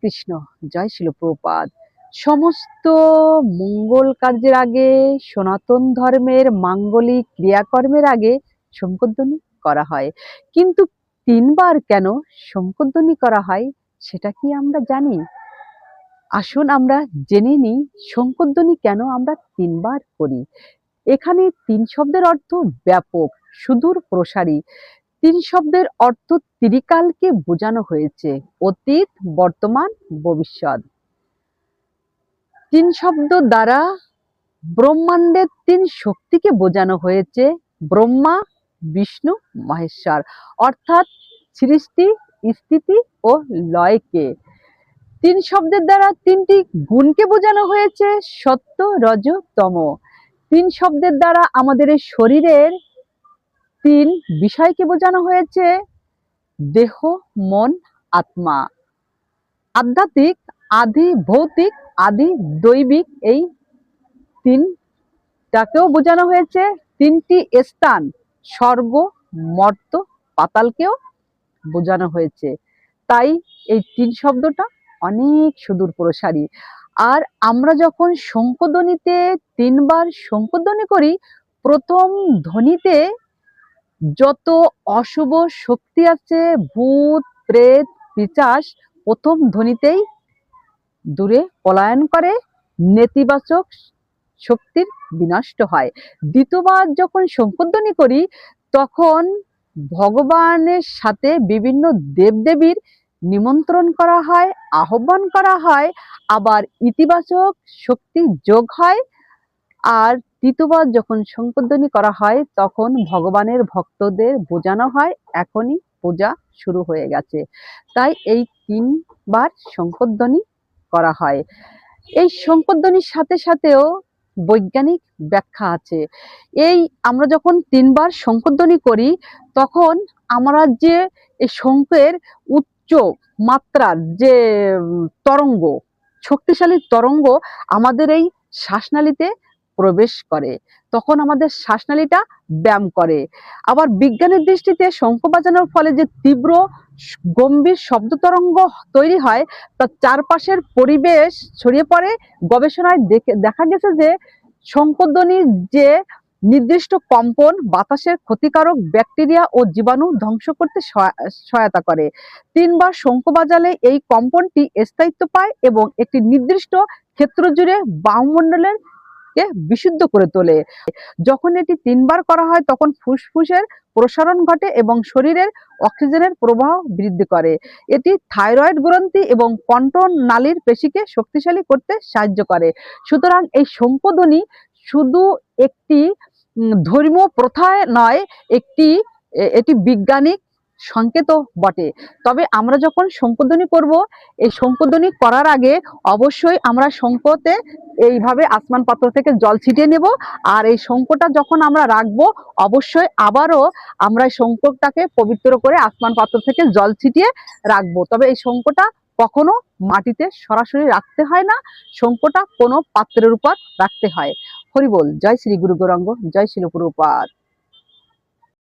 কৃষ্ণ, জয় শিল প্রপাত। সমস্ত মঙ্গল কার্যের আগে, সনাতন ধর্মের মাঙ্গলিক ক্রিয়াকর্মের আগে শঙ্করধ্বনি করা হয়। কিন্তু তিনবার কেন শঙ্করধ্বনি করা হয়, সেটা কি আমরা জানি? আসুন আমরা জেনে নিই, শঙ্করধ্বনি কেন আমরা তিনবার করি? এখানে তিন শব্দের অর্থ ব্যাপক, সুদূর প্রসারী। তিন শব্দের অর্থ ত্রিকালকে বোঝানো হয়েছে, অতীত, বর্তমান, ভবিষ্যৎ। তিন শব্দ দ্বারা ব্রহ্মাণ্ডের তিন শক্তিকে বোঝানো হয়েছে, ব্রহ্মা, বিষ্ণু, মহেশ্বর, অর্থাৎ সৃষ্টি, স্থিতি ও লয়কে। তিন শব্দের দ্বারা তিনটি গুণকে বোঝানো হয়েছে, সত্য, রজ, তম। তিন শব্দের দ্বারা আমাদের শরীরের তিন বিষয়কে বোঝানো হয়েছে। দেহ, মন, আত্মা। আধ্যাত্মিক, আদি, ভৌতিক, আদি, দৈবিক এই তিনটাকেও বোঝানো হয়েছে। তিনটি স্থান, স্বর্গ, মর্ত, পাতালকেও বোঝানো হয়েছে। তাই এই তিন শব্দটা অনেক সুদূর প্রসারী। আর আমরা যখন শঙ্কধ্বনিতে তিনবার শঙ্কধ্বনি করি, প্রথম ধ্বনিতে যত অশুভ শক্তি আছে, ভূত, প্রেত, পিচাস, প্রথম ধ্বনিতেই দূরে পলায়ন করে, নেতিবাচক শক্তির বিনষ্ট হয়। দ্বিতীয়বার যখন শঙ্করধ্বনি করি, তখন ভগবানের সাথে বিভিন্ন দেবদেবীর নিমন্ত্রণ করা হয়, আহ্বান করা হয়, আবার ইতিবাচক শক্তি যোগ হয় আর তৃতীয়বার যখন শঙ্করধ্বনি করা হয়, তখন ভগবানের ভক্তদের বোঝানো হয়, এখনই পূজা শুরু হয়ে গেছে। তাই এই তিনবার শঙ্করধ্বনি করা হয়। এই শঙ্করধ্বনির সাথে সাথেও বৈজ্ঞানিক ব্যাখ্যা আছে। এই আমরা যখন তিনবার শঙ্করধ্বনি করি, তখন আমরা যে এই শঙ্কের উচ্চ মাত্রার যে তরঙ্গ, শক্তিশালী তরঙ্গ আমাদের এই শ্বাসনালীতে প্রবেশ করে। তখন আমাদের শ্বাসনালীটা ব্যায়াম করে। আবার বিজ্ঞানের দৃষ্টিতে শঙ্খ বাজানোর ফলে যে তীব্র গম্ভীর শব্দ তরঙ্গ তৈরি হয়, তার চারপাশের পরিবেশ ছড়িয়ে পড়ে। গবেষণায় দেখে গেছে যে শঙ্করধ্বনির যে নির্দিষ্ট কম্পন বাতাসের ক্ষতিকারক ব্যাকটেরিয়া ও জীবাণু ধ্বংস করতে সহায়- সহায়তা করে। তিনবার শঙ্খ বাজালে এই কম্পনটি স্থায়িত্ব পায় এবং একটি নির্দিষ্ট ক্ষেত্র জুড়ে বায়ুমণ্ডলের কে বিশুদ্ধ করে তোলে। যখন এটি তিনবার করা হয়, তখন ফুসফুসের প্রসারণ ঘটে এবং শরীরের অক্সিজেনের প্রবাহ বৃদ্ধি করে। এটি থাইরয়েড গ্রন্থি এবং কন্ট্রোল নালীর পেশিকে শক্তিশালী করতে সাহায্য করে। সুতরাং এই শঙ্কধ্বনি শুধু একটি ধর্মীয় প্রথায় নয়, একটি এটি বিজ্ঞানিক সংকেত বটে। তবে আমরা যখন শঙ্কধ্বনি করব এই শঙ্কধ্বনি করার আগে অবশ্যই আমরা শঙ্কতে এইভাবে আসমান পাত্র থেকে জল ছিটিয়ে নেব, আর এই শঙ্কটা যখন আমরা রাখব, অবশ্যই আবারও আমরা এই শঙ্কটাকে পবিত্র করে আসমান পাত্র থেকে জল ছিটিয়ে রাখব। তবে এই শঙ্কটা কখনো মাটিতে সরাসরি রাখতে হয় না শঙ্কটা কোনো পাত্রের উপর রাখতে হয়। হরি বল জয় শ্রী গুরু গৌরাঙ্গ, জয় শিল প্রপাত